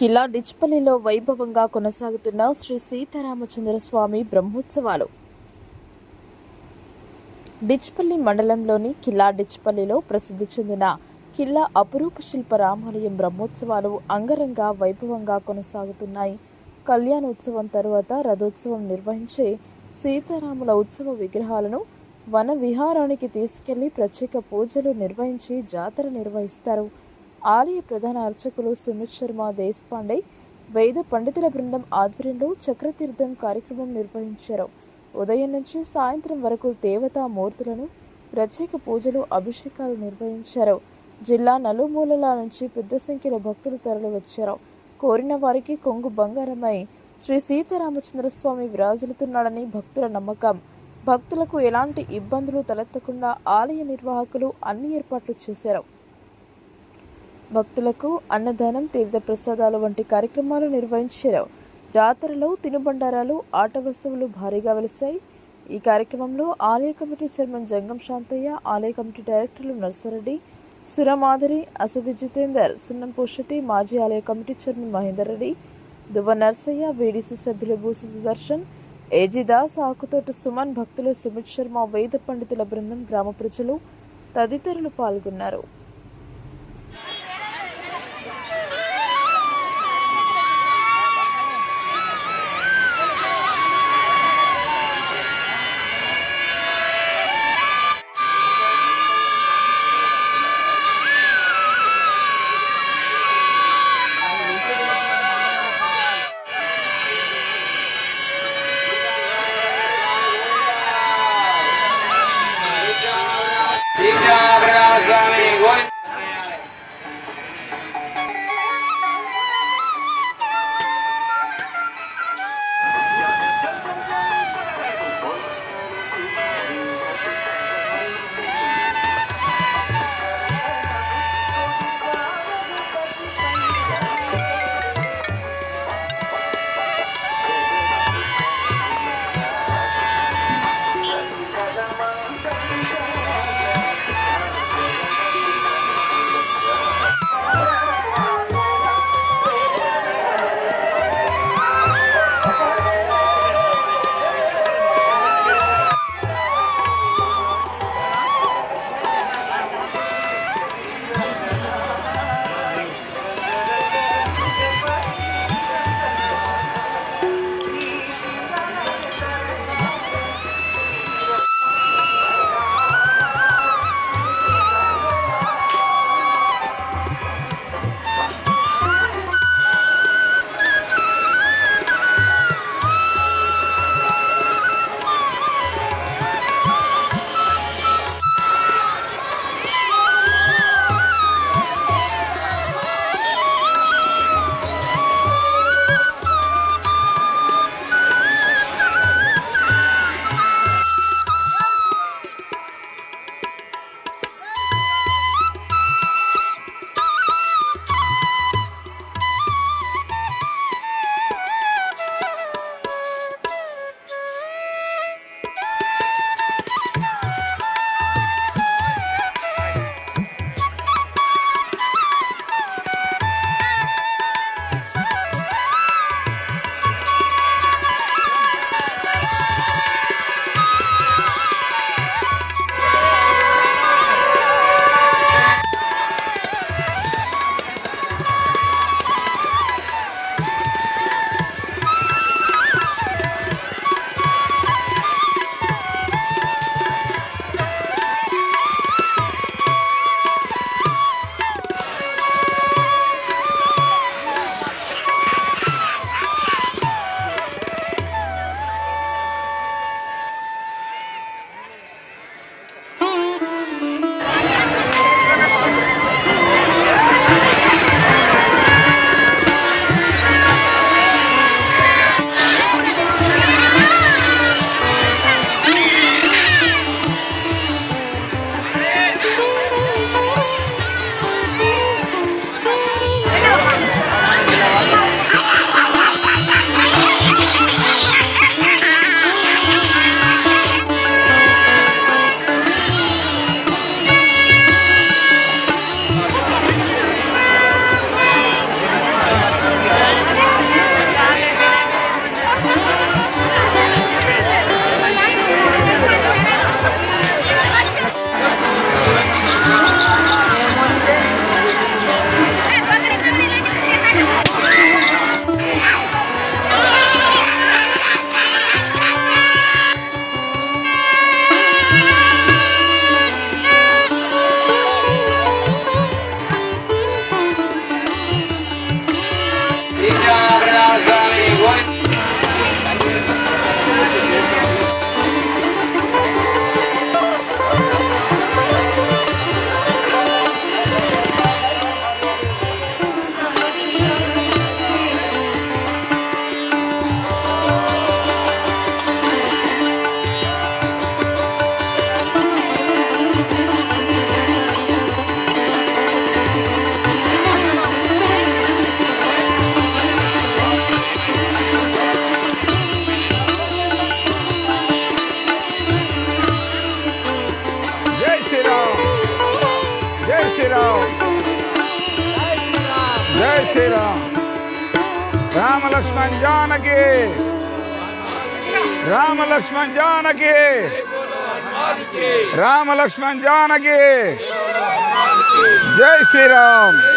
కిలా డిచ్పల్లిలో వైభవంగా కొనసాగుతున్న శ్రీ సీతారామచంద్ర స్వామి బ్రహ్మోత్సవాలు. డిచ్పల్లి మండలంలోని కిలా డిచ్పల్లిలో ప్రసిద్ధి చెందిన కిల్లా అపురూప శిల్ప రామాలయం బ్రహ్మోత్సవాలు అంగరంగ వైభవంగా కొనసాగుతున్నాయి. కళ్యాణోత్సవం తరువాత రథోత్సవం నిర్వహించే సీతారాముల ఉత్సవ విగ్రహాలను వన విహారానికి తీసుకెళ్ళి ప్రత్యేక పూజలు నిర్వహించి జాతర నిర్వహిస్తారు. ఆలయ ప్రధాన అర్చకులు సుమిత్ శర్మ దేశపాండే వేద పండితుల బృందం ఆధ్వర్యంలో చక్రతీర్థం కార్యక్రమం నిర్వహించారు. ఉదయం నుంచి సాయంత్రం వరకు దేవతా మూర్తులను ప్రత్యేక పూజలు అభిషేకాలు నిర్వహించారు. జిల్లా నలుమూలల నుంచి పెద్ద సంఖ్యలో భక్తులు తరలివచ్చారు. కోరిన వారికి కొంగు బంగారమై శ్రీ సీతారామచంద్ర స్వామి విరాజిల్లుతున్నాడని భక్తుల నమ్మకం. భక్తులకు ఎలాంటి ఇబ్బందులు తలెత్తకుండా ఆలయ నిర్వాహకులు అన్ని ఏర్పాట్లు చేశారు. భక్తులకు అన్నదానం తీర్థ ప్రసాదాలు వంటి కార్యక్రమాలు నిర్వహించారు. జాతరలో తినుబండారాలు ఆట వస్తువులు భారీగా వెలిశాయి. ఈ కార్యక్రమంలో ఆలయ కమిటీ చైర్మన్ జంగం శాంతయ్య ఆలయ కమిటీ డైరెక్టర్లు నర్సరెడ్డి సురమాధురి అసది జితేందర్ సున్నం పోషటి మాజీ ఆలయ committee chairman Mahender Reddy Duvva Narsaiah VDC సభ్యులు భూసి సుదర్శన్ ఏజీ దాస్ ఆకుతోట సుమన్ భక్తులు సుమిత్ శర్మ వేద పండితుల బృందం గ్రామ ప్రజలు తదితరులు పాల్గొన్నారు. శ్రీరామ్ రామ లక్ష్మణ్ జానకి రామ లక్ష్మణ్ జానకి రామ లక్ష్మణ్ జానకి జై శ్రీరామ్ జై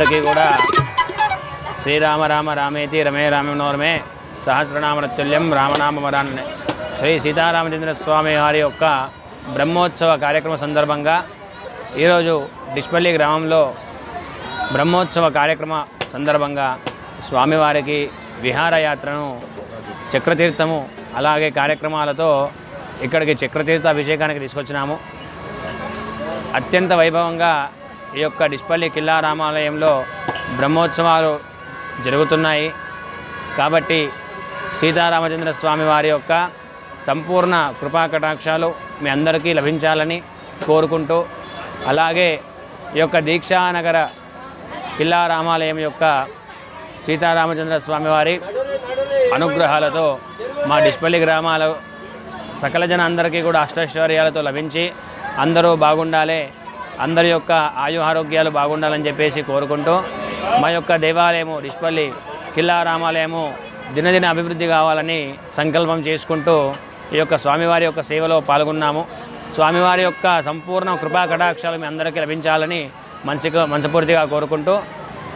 అందరికీ కూడా శ్రీరామ రామ రామేతి రమే రామనోరమే సహస్రనామనతుల్యం రామనామ వరాన్ని శ్రీ సీతారామచంద్ర స్వామి వారి యొక్క బ్రహ్మోత్సవ కార్యక్రమ సందర్భంగా ఈరోజు డిష్పల్లి గ్రామంలో బ్రహ్మోత్సవ కార్యక్రమ సందర్భంగా స్వామివారికి విహారయాత్రను చక్రతీర్థము అలాగే కార్యక్రమాలతో ఇక్కడికి చక్రతీర్థ అభిషేకానికి తీసుకొచ్చినాము. అత్యంత వైభవంగా ఈ యొక్క డిస్పల్లి కిల్లా రామాలయంలో బ్రహ్మోత్సవాలు జరుగుతున్నాయి. కాబట్టి సీతారామచంద్ర స్వామి వారి యొక్క సంపూర్ణ కృపా కటాక్షాలు మీ అందరికీ లభించాలని కోరుకుంటూ అలాగే ఈ యొక్క దీక్షానగర కిల్లా రామాలయం యొక్క సీతారామచంద్ర స్వామి వారి అనుగ్రహాలతో మా డిస్పల్లి గ్రామాలు సకల జన అందరికీ కూడా అష్టైశ్వర్యాలతో లభించి అందరూ బాగుండాలి. అందరి యొక్క ఆయు ఆరోగ్యాలు బాగుండాలని చెప్పేసి కోరుకుంటూ మా యొక్క దేవాలయము రిష్పల్లి కిల్లా రామాలయము దినదిన అభివృద్ధి కావాలని సంకల్పం చేసుకుంటూ ఈ యొక్క స్వామివారి యొక్క సేవలో పాల్గొన్నాము. స్వామివారి యొక్క సంపూర్ణ కృపా కటాక్షాలు మీ అందరికీ లభించాలని మనసుగా మనస్ఫూర్తిగా కోరుకుంటూ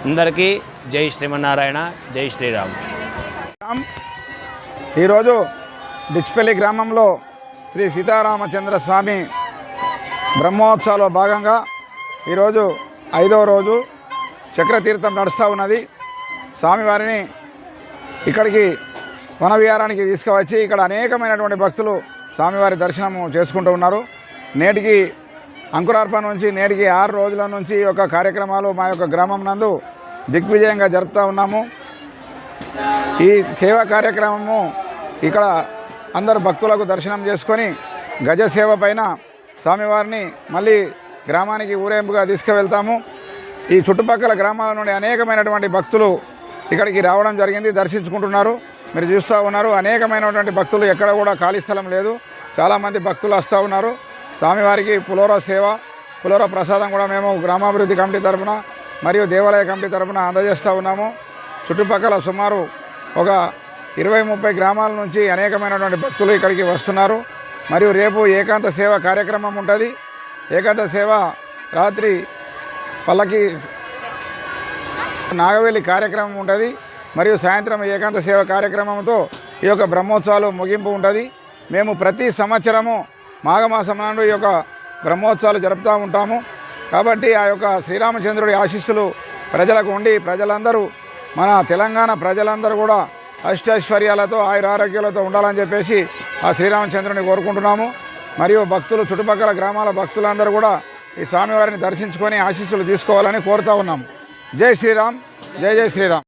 అందరికీ జై శ్రీమన్నారాయణ జై శ్రీరామ్. ఈరోజు డిచ్పల్లి గ్రామంలో శ్రీ సీతారామచంద్ర స్వామి బ్రహ్మోత్సవాల్లో భాగంగా ఈరోజు ఐదవ రోజు చక్రతీర్థం నడుస్తూ ఉన్నది. స్వామివారిని ఇక్కడికి వనవిహారానికి తీసుకువచ్చి ఇక్కడ అనేకమైనటువంటి భక్తులు స్వామివారి దర్శనము చేసుకుంటూ ఉన్నారు. నేటికి అంకురార్పణ నుంచి నేటికి ఆరు రోజుల నుంచి ఈ యొక్క కార్యక్రమాలు మా యొక్క గ్రామం నందు దిగ్విజయంగా జరుపుతూ ఉన్నాము. ఈ సేవా కార్యక్రమము ఇక్కడ అందరు భక్తులకు దర్శనం చేసుకొని గజ సేవ పైన స్వామివారిని మళ్ళీ గ్రామానికి ఊరేంపుగా తీసుకువెళ్తాము. ఈ చుట్టుపక్కల గ్రామాల నుండి అనేకమైనటువంటి భక్తులు ఇక్కడికి రావడం జరిగింది దర్శించుకుంటున్నారు. మీరు చూస్తూ ఉన్నారు అనేకమైనటువంటి భక్తులు ఎక్కడ కూడా ఖాళీ స్థలం లేదు. చాలామంది భక్తులు వస్తూ ఉన్నారు. స్వామివారికి పులోర సేవ పులోర ప్రసాదం కూడా మేము గ్రామాభివృద్ధి కమిటీ తరపున మరియు దేవాలయ కమిటీ తరపున అందజేస్తూ ఉన్నాము. చుట్టుపక్కల సుమారు ఒక ఇరవై ముప్పై గ్రామాల నుంచి అనేకమైనటువంటి భక్తులు ఇక్కడికి వస్తున్నారు. మరియు రేపు ఏకాంత సేవ కార్యక్రమం ఉంటుంది. ఏకాంత సేవ రాత్రి పల్లకి నాగవేలి కార్యక్రమం ఉంటుంది. మరియు సాయంత్రం ఏకాంత సేవ కార్యక్రమంతో ఈ యొక్క బ్రహ్మోత్సవాలు ముగింపు ఉంటుంది. మేము ప్రతి సంవత్సరము మాఘమాసం నాడు ఈ యొక్క బ్రహ్మోత్సవాలు జరుపుతూ ఉంటాము. కాబట్టి ఆ యొక్క శ్రీరామచంద్రుడి ఆశీస్సులు ప్రజలకు ఉండి ప్రజలందరూ మన తెలంగాణ ప్రజలందరూ కూడా అష్టైశ్వర్యాలతో ఆయురారోగ్యాలతో ఉండాలని చెప్పేసి ఆ శ్రీరామచంద్రుని కోరుకుంటున్నాము. మరియు భక్తులు చుట్టుపక్కల గ్రామాల భక్తులందరూ కూడా ఈ స్వామివారిని దర్శించుకొని ఆశీస్సులు తీసుకోవాలని కోరుతా ఉన్నాము. జై శ్రీరామ్ జై జై శ్రీరామ్.